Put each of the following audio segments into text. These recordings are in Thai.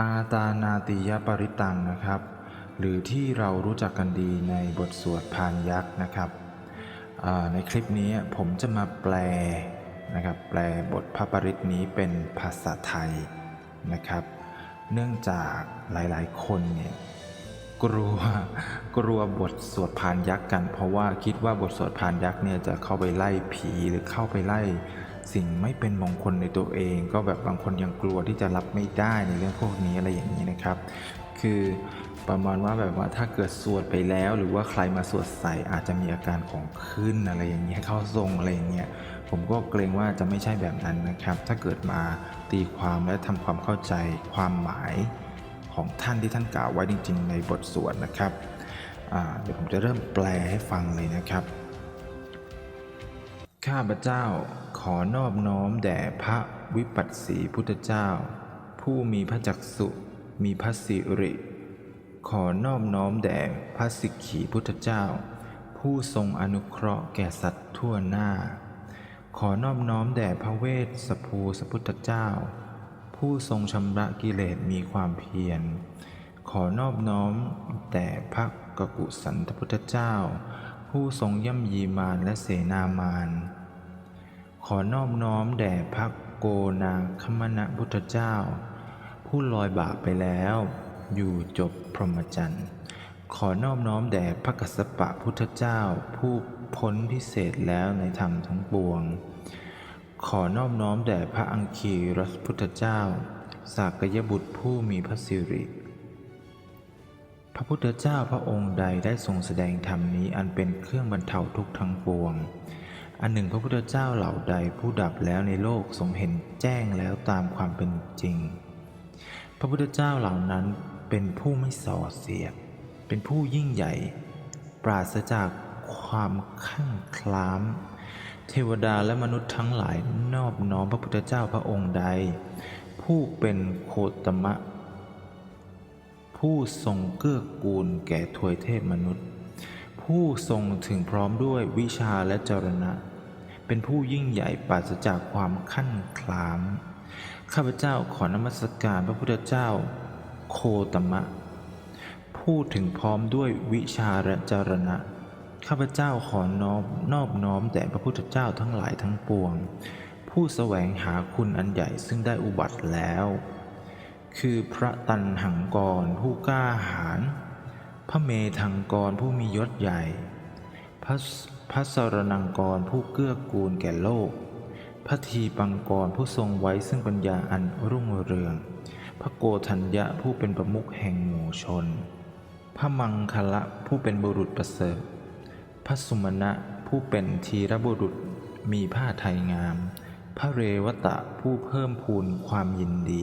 อาตานาติยปริตังนะครับ หรือที่เรารู้จักกันดีในบทสวดพานยักษ์นะครับในคลิปนี้ผมจะมาแปลนะครับแปลบทพระปริตนี้เป็นภาษาไทยนะครับ เนื่องจากหลายๆ คนเนี่ยกลัวกลัวบทสวดพานยักษ์กัน เพราะว่าคิดว่าบทสวดพานยักษ์เนี่ยจะเข้าไปไล่ผีหรือเข้าไปไล่ สิ่งไม่เป็นมงคลในตัวเอง ก็แบบบางคนยังกลัวที่จะรับไม่ได้ในเรื่องพวกนี้อะไรอย่างนี้นะครับ คือประมาณว่าแบบว่าถ้าเกิดสวดไปแล้ว หรือว่าใครมาสวดใส่อาจจะมีอาการของขึ้นอะไรอย่างเงี้ยเข้าทรงอะไรอย่างเงี้ยผมก็เกรงว่าจะไม่ใช่แบบนั้นนะครับ ถ้าเกิดมาตีความและทำความเข้าใจความหมายของท่านที่ท่านกล่าวไว้จริง ๆ ในบทสวดนะครับเดี๋ยวผมจะเริ่มแปลให้ฟังเลยนะครับ ข้าพเจ้า ขอนอบน้อมแด่พระวิปัสสีพุทธเจ้า ผู้มีพระจักสุมีพระสิริ ขอนอบน้อมแด่พระสิกขีพุทธเจ้า ผู้ทรงอนุเคราะห์แก่สัตว์ทั่วหน้า ขอนอบน้อมแด่พระเวสสภูสพุทธเจ้า ผู้ทรงชำระกิเลสมีความเพียร ขอนอบน้อมแด่พระกกุสันตพุทธเจ้า ผู้ทรงย่ำยีมารและเสนามาร ขอนอบน้อมแด่พระโกนาคมณพุทธเจ้า ผู้ลอยบาปไปแล้ว อยู่จบพรหมจรรย์ ขอนอบน้อมแด่พระกัสสปะพุทธเจ้า ผู้พ้นพิเศษแล้วในธรรมทั้งปวง ขอนอบน้อมแด่พระอังคีรัสพุทธเจ้าสากยบุตรผู้มีพระสิริ พระพุทธเจ้าพระองค์ใดได้ทรงแสดงธรรมนี้อันเป็นเครื่องบรรเทาทุกข์ทั้งปวง อันหนึ่งพระพุทธเจ้าเหล่าใดผู้ดับแล้วในโลกทรงเห็นแจ้งแล้วตามความเป็นจริง พระพุทธเจ้าเหล่านั้นเป็นผู้ไม่ส่อเสียด เป็นผู้ยิ่งใหญ่ ปราศจากความขั้งคล้าม เทวดาและมนุษย์ทั้งหลายนอบน้อมพระพุทธเจ้าพระองค์ใด ผู้เป็นโคตมะ ผู้ทรงเกื้อกูลแก่ทวยเทพมนุษย์ ผู้ทรงถึงพร้อมด้วยวิชาและจรณะ เป็นผู้ยิ่งใหญ่ปราศจากความขั้นคลาม ข้าพเจ้าขอนมัสการพระพุทธเจ้าโคตมะผู้ถึงพร้อมด้วยวิชาและจรณะ ข้าพเจ้าขอน้อมนอบน้อมแด่พระพุทธเจ้าทั้งหลายทั้งปวง ผู้แสวงหาคุณอันใหญ่ซึ่งได้อุบัติแล้ว คือพระตันหังกรผู้กล้าหาญพระเมธังกรผู้มียศใหญ่ พระพระสรนังกรผู้เกื้อกูลแก่โลก พระทีปังกรผู้ทรงไว้ซึ่งปัญญาอันรุ่งเรือง พระโกธัญญะผู้เป็นประมุขแห่งหมู่ชน พระมังคละผู้เป็นบุรุษประเสริฐ พระสุมาณะผู้เป็นทีรบุรุษมีผ้าไทยงาม พระเรวตะผู้เพิ่มพูนความยินดี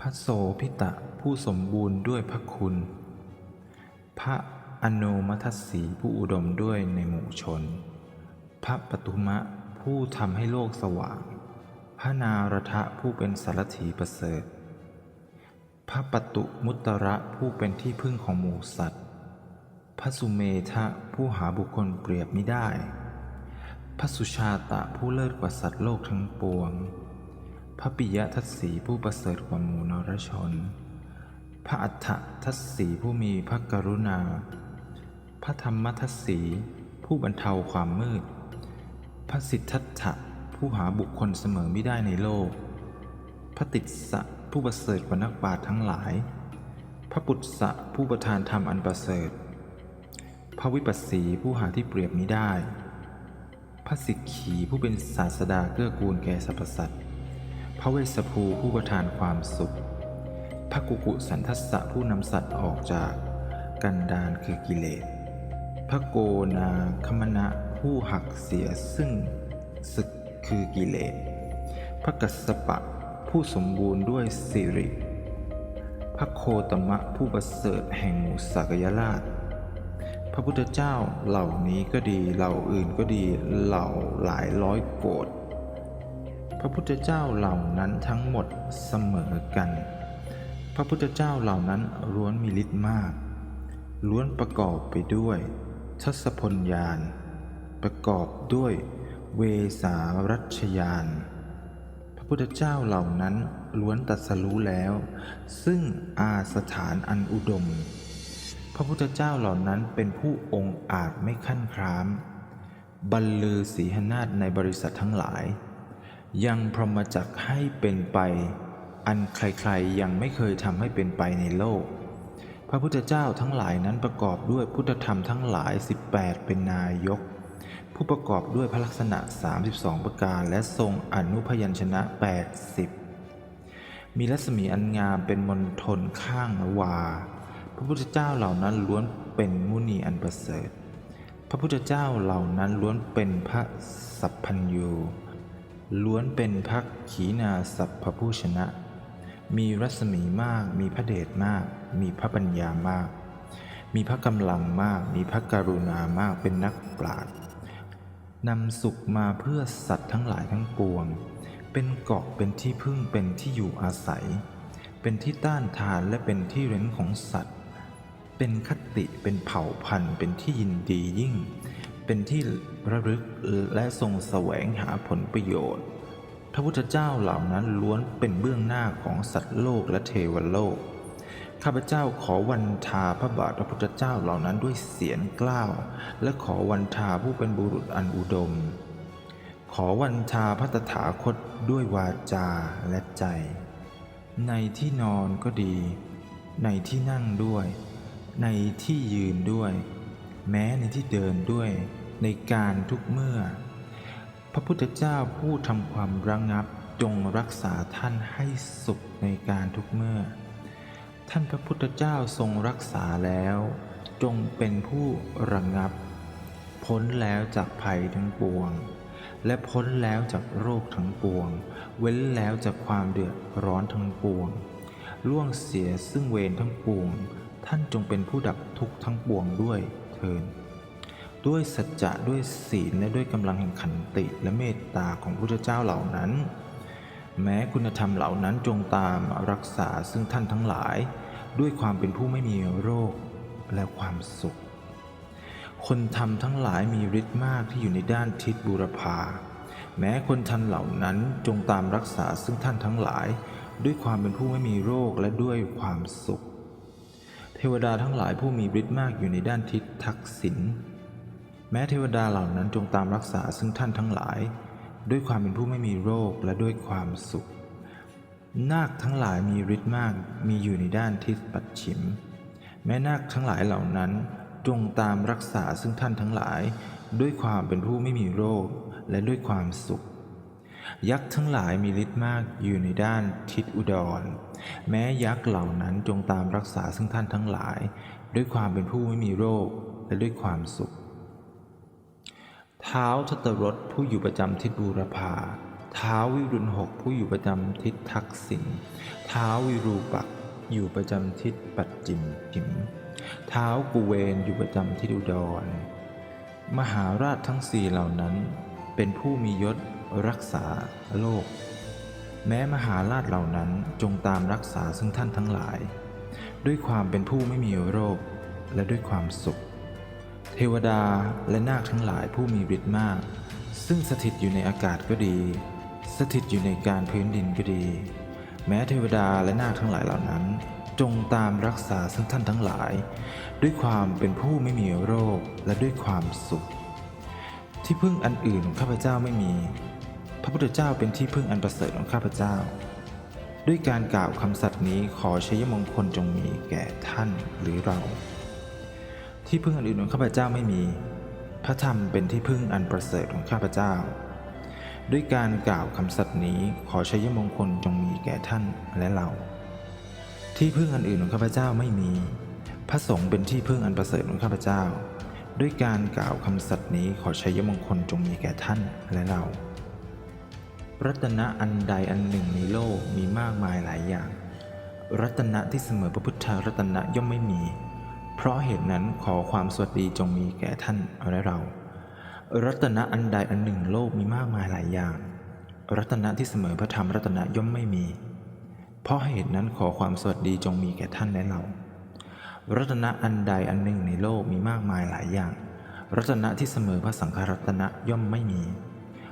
พระโสพิตะผู้สมบูรณ์ด้วยพระคุณ พระ อโนมัทสีผู้อุดมด้วยในหมู่ชน พระปทุมะผู้ทำให้โลกสว่าง พระนารทะผู้เป็นสารถีประเสริฐ พระปตุมุตระผู้เป็นที่พึ่งของหมู่สัตว์ พระสุเมธะผู้หาบุคคลเปรียบไม่ได้ พระสุชาตะผู้เลิศกว่าสัตว์โลกทั้งปวง พระปิยทัศสีผู้ประเสริฐกว่าหมู่นรชนพระอัฏฐทัศสีผู้มีพระกรุณา พระธรรมทัศสี ผู้บรรเทาความมืด พระสิทธัตถะผู้หาบุคคลเสมอไม่ได้ในโลก พระติสสะผู้ประเสริฐกว่านักปราชญ์ทั้งหลาย พระปุตสะผู้ประทานธรรมอันประเสริฐ พระวิปัสสีผู้หาที่เปรียบมิได้ พระสิกขีผู้เป็นศาสดาเกื้อกูลแก่สรรพสัตว์ พระเวสสภูผู้ประทานความสุข พระกุกุสันทัสสะผู้นำสัตว์ออกจากกันดานคือกิเลส พระโกนาคมณะผู้หักเสียซึ่งศึกคือกิเลส พระกัสสปะผู้สมบูรณ์ด้วยสิริ พระโคตมะผู้ประเสริฐแห่งหมู่สักยราช พระพุทธเจ้าเหล่านี้ก็ดีเหล่าอื่นก็ดีเหล่าหลายร้อยโกดพระพุทธเจ้าเหล่านั้นทั้งหมดเสมอกัน พระพุทธเจ้าเหล่านั้นล้วนมีฤทธิ์มาก ล้วนประกอบไปด้วย ทศพลยาน ประกอบด้วยเวสารัชยาน พระพุทธเจ้าเหล่านั้นล้วนตรัสรู้แล้ว ซึ่งอาสถานอันอุดม พระพุทธเจ้าเหล่านั้นเป็นผู้องค์อาจไม่ขั้นคราม บรรลือสีหนาฏในบริษัททั้งหลาย ยังพรหมจักให้เป็นไป อันใครๆยังไม่เคยทำให้เป็นไปในโลก พระพุทธเจ้าทั้งหลายนั้นประกอบด้วยพุทธธรรมทั้งหลาย 18 เป็นนายก ผู้ประกอบด้วยพระลักษณะ 32 ประการ และทรงอนุพยัญชนะ 80 มีรัศมีอันงามเป็นมณฑลข้างวา พระพุทธเจ้าเหล่านั้นล้วนเป็นมุนีอันประเสริฐ พระพุทธเจ้าเหล่านั้นล้วนเป็นพระสัพพัญญูล้วนเป็นพระขีณาสัพพผู้ชนะ มีรัศมีมาก มีพระเดชมาก มีพระปัญญามาก มีพระกำลังมาก มีพระกรุณามากเป็นนักปราชญ์นำสุขมาเพื่อสัตว์ทั้งหลายทั้งปวง เป็นเกาะเป็นที่พึ่งเป็นที่อยู่อาศัย เป็นที่ต้านทานและเป็นที่เร้นของสัตว์ เป็นคติเป็นเผ่าพันธุ์ เป็นที่ยินดียิ่ง เป็นที่ระลึกและทรงแสวงหาผลประโยชน์ พระพุทธเจ้าเหล่านั้นล้วนเป็นเบื้องหน้าของสัตว์โลกและเทวโลก ข้าพเจ้าขอวันทาพระบาทพระพุทธเจ้าเหล่านั้นด้วยเสียงกล้าว และขอวันทาผู้เป็นบุรุษอันอุดม ขอวันทาพระตถาคตด้วยวาจาและใจ ในที่นอนก็ดี ในที่นั่งด้วย ในที่ยืนด้วย แม้ในที่เดินด้วย ในการทุกเมื่อ พระพุทธเจ้าผู้ทำความระงับจงรักษาท่านให้สุขในการทุกเมื่อ ท่านพระพุทธเจ้าทรงรักษาแล้ว จงเป็นผู้ระงับ พ้นแล้วจากภัยทั้งปวง และพ้นแล้วจากโรคทั้งปวง เว้นแล้วจากความเดือดร้อนทั้งปวง ล่วงเสียซึ่งเวรทั้งปวง ท่านจงเป็นผู้ดับทุกข์ทั้งปวงด้วยเทิน ด้วยสัจจะด้วยศีลและด้วยกำลังแห่งขันติและเมตตาของพระพุทธเจ้าเหล่านั้น แม้คุณธรรมเหล่านั้นจงตามรักษาซึ่งท่านทั้งหลาย ด้วยความเป็นผู้ไม่มีโรคและความสุข คนทำทั้งหลายมีฤทธิ์มากที่อยู่ในด้านทิศบูรพาแม้คนทำเหล่านั้นจงตามรักษาซึ่งท่านทั้งหลาย ด้วยความเป็นผู้ไม่มีโรคและด้วยความสุข เทวดาทั้งหลายผู้มีฤทธิ์มากอยู่ในด้านทิศทักษิณ แม้เทวดาเหล่านั้นจงตามรักษาซึ่งท่านทั้งหลาย ด้วยความเป็นผู้ไม่มีโรคและด้วยความสุข นาคทั้งหลายมีฤทธิ์มากมีอยู่ในด้านทิศปัจฉิม แม้นาคทั้งหลายเหล่านั้นจงตามรักษาซึ่งท่านทั้งหลาย ด้วยความเป็นผู้ไม่มีโรคและด้วยความสุข ยักษ์ทั้งหลายมีฤทธิ์มากอยู่ในด้านทิศอุดร แม้ยักษ์เหล่านั้นจงตามรักษาซึ่งท่านทั้งหลาย ด้วยความเป็นผู้ไม่มีโรคและด้วยความสุข ท้าทตรสผู้อยู่ประจำทิศบูรพาเท้าวิรุณหกผู้อยู่ประจำทิศทักษิณเท้าวิรูปักอยู่ประจำทิศปัจจิมพิมเท้ากุเวนอยู่ประจำทิศอุดร มหาราชทั้งสี่เหล่านั้น เป็นผู้มียศรักษาโลก แม้มหาราชเหล่านั้นจงตามรักษาซึ่งท่านทั้งหลาย ด้วยความเป็นผู้ไม่มีโรคและด้วยความสุข เทวดาและนาคทั้งหลายผู้มีฤทธิ์มาก ซึ่งสถิตอยู่ในอากาศก็ดี สถิตอยู่ในการพื้นดินก็ดี แม้เทวดาและนาคทั้งหลายเหล่านั้น จงตามรักษาซึ่งท่านทั้งหลาย ด้วยความเป็นผู้ไม่มีโรคและด้วยความสุข ที่พึ่งอันอื่นของข้าพเจ้าไม่มี พระพุทธเจ้าเป็นที่พึ่งอันประเสริฐของข้าพเจ้า ด้วยการกล่าวคำสัตย์นี้ขอชัยมงคลจงมีแก่ท่านหรือเรา ที่พึ่งอันอื่นของข้าพเจ้าไม่มี พระธรรมเป็นที่พึ่งอันประเสริฐของข้าพเจ้า ด้วยการกล่าวคำสัตย์นี้ขอชัยมงคลจงมีแก่ท่านและเรา ที่พึ่งอันอื่นของข้าพเจ้าไม่มี พระสงฆ์เป็นที่พึ่งอันประเสริฐของข้าพเจ้า ด้วยการกล่าวคำสัตย์นี้ขอชัยมงคลจงมีแก่ท่านและเรา รัตนะอันใดอันหนึ่งในโลกมีมากมายหลายอย่าง รัตนะที่เสมอพระพุทธรัตนะย่อมไม่มี เพราะเหตุนั้นขอความสวัสดีจงมีแก่ท่านและเรา รัตนะอันใดอันหนึ่งโลกมีมากมายหลายอย่าง รัตนะที่เสมอพระธรรมรัตนะย่อมไม่มี เพราะเหตุนั้นขอความสวัสดีจงมีแก่ท่านและเรา รัตนะอันใดอันหนึ่งในโลกมีมากมายหลายอย่าง รัตนะที่เสมอพระสังฆรัตนะย่อมไม่มี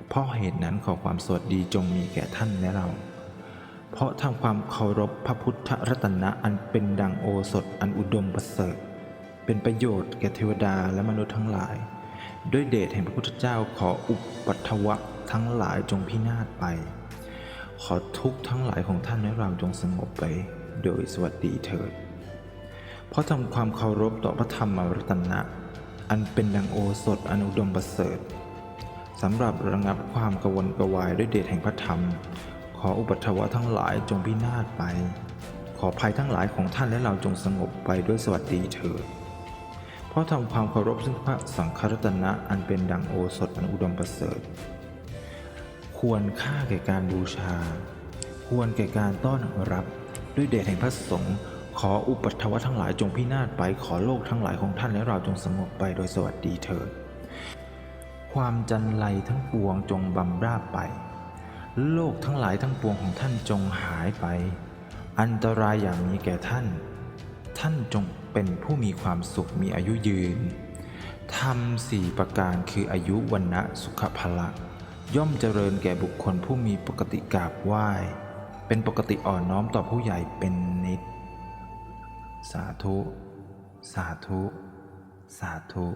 เพราะเหตุนั้นขอความสวัสดีจงมีแก่ท่านและเราเพราะทำความเคารพพระพุทธรัตนะอันเป็นดังโอสถอันอุดมประเสริฐ เป็นประโยชน์แก่เทวดาและมนุษย์ทั้งหลาย ด้วยเดชแห่งพระพุทธเจ้าขออุปัตถวะทั้งหลายจงพินาศไป ขอทุกทั้งหลายของท่านและเราจงสงบไป โดยสวัสดีเถิด เพราะทำความเคารพต่อพระธรรมรัตนะ อันเป็นดังโอสถอนุดมประเสริฐสำหรับระงับความกวนกระวายด้วยเดชแห่งพระธรรม ขออุปัตถวะทั้งหลายจงพินาศไป ขอภัยทั้งหลายของท่านและเราจงสงบไปด้วยสวัสดีเถิด ราะทำความเคารพซึ่งพระสังฆรัตนะอันเป็นดังโอสถอันอุดมประเสริฐ ควรค่าแก่การบูชา ควรแก่การต้อนรับ ด้วยเดชแห่งพระสงฆ์ขออุปัตถวะทั้งหลายจงพินาศไปขอโลกทั้งหลายของท่านและเราจงสงบไปโดยสวัสดีเถิดความจันไรทั้งปวงจงบำราบไป โลกทั้งหลายทั้งปวงของท่านจงหายไป อันตรายอย่างมีแก่ท่าน ท่านจง เป็นผู้มีความสุขมีอายุยืนทำสี่ประการคืออายุวันนะสุขภละ ย่อมเจริญแก่บุคคลผู้มีปกติกราบไหว้ เป็นปกติอ่อนน้อมต่อผู้ใหญ่เป็นนิด สาธุ สาธุ สาธุ